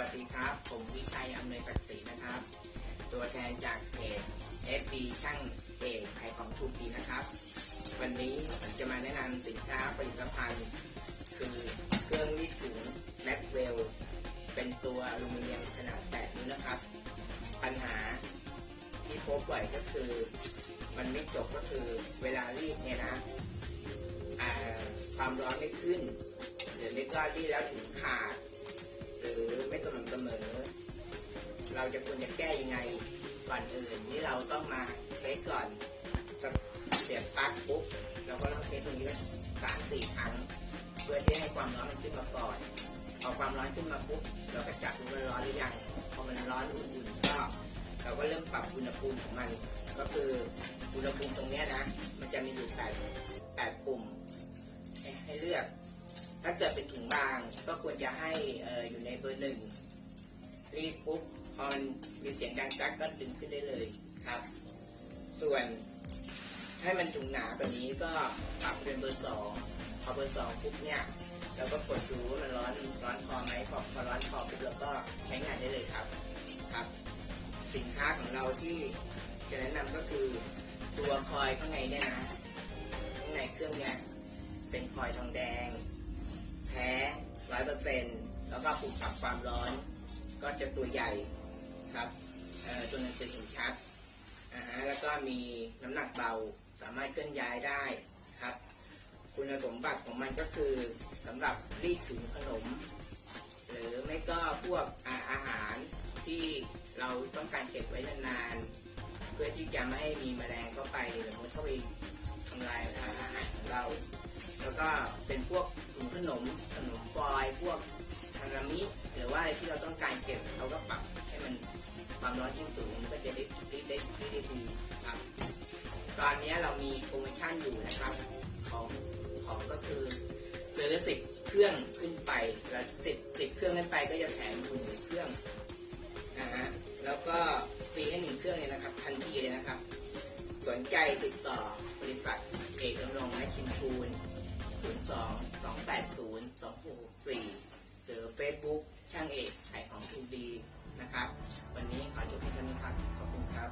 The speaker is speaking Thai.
วัสดีครับ ผมวิชัยอำนวยศักดิ์ศรีนะครับ ตัวแทนจากเพจ FB ช่างเอกขายของทูปีนะครับ วันนี้ผมจะมาแนะนำสินค้าผลิตภัณฑ์คือเครื่องรีดถุงแม็กเวลเป็นตัวอลูมิเนียมขนาด 8 นิ้วนะครับ ปัญหาที่พบบ่อยก็คือ มันไม่จบก็คือเวลารีดเนี่ยนะความร้อนไม่ขึ้น หรือไม่ก็รีดแล้วถุงขาด หรือไม่สม่ำเสมอ เราจะควรจะแก้ยังไงก่อนอื่นนี่เราต้องมาเทสก่อนเสียบปลั๊กปุ๊บเราก็ต้องเทสตรงนี้สามสี่ครั้ง เพื่อที่ให้ความร้อนมันขึ้นมาก่อนพอความร้อนขึ้นมาปุ๊บเราก็จับดูว่าร้อนหรือยังพอมันร้อนอุ่นๆก็เราก็เริ่มปรับอุณหภูมิของมัน ก็คืออุณหภูมิตรงนี้นะ มันจะมีอยู่แปดแปดปุ่ม ควรจะให้อออยู่ในเบอร์หนึ่งรีดปุ๊บพอมีเสียงดังจักก็ดึงขึ้นได้เลยครับ ส่วนให้มันถุงหนาแบบนี้ก็ปรับเป็นเบอร์สองพอเบอร์สองปุ๊บเนี่ยเราก็กดดูว่ามันร้อนร้อนพอไหมพอพอร้อนพอปุ๊บเราก็ใช้งานได้เลยครับครับ สินค้าของเราที่จะแนะนำก็คือตัวคอยข้างในเนี่ยนะข้างในเครื่องเนี่ยเป็นคอยทองแดง แท้ ร้อยเปอร์เซ็นต์แล้วก็ปุ่มปรับความร้อน ก็จะตัวใหญ่ครับตัวหนังสือเห็นชัดอ่าฮะแล้วก็มีน้ำหนักเบาสามารถเคลื่อนย้ายได้ครับ คุณสมบัติของมันก็คือสำหรับรีดถุงขนม หรือไม่ก็พวกอาอาหารที่เราต้องการเก็บไว้นานๆเพื่อที่จะไม่ให้มีแมลงเข้าไปหรือมันเข้าไป ทำลายอาหารของเรา แล้วก็เป็นพวกถุงขนมขนมฟอยพวกทารามิหรือว่าอะไรที่เราต้องการเก็บเราก็ปรับให้มันความร้อนที่สูงก็จะได้ได้ได้ได้ดีครับ ตอนนี้เรามีโปรโมชั่นอยู่นะครับของของก็คือซื้อสิบเครื่องขึ้นไปแล้วสิบสิบเครื่องขึ้นไปก็จะแถมอยู่หนึ่งเครื่องนะฮะแล้วก็ฟรีให้หนึ่งเครื่องเลยนะครับทันทีเลยนะครับ สนใจติดต่อ เอกดำรงและชินทูน02 280 2664หรือ Facebook ช่างเอกขายของทูดีนะครับ วันนี้ขอจบเพียงเท่านี้ครับ ขอบคุณครับ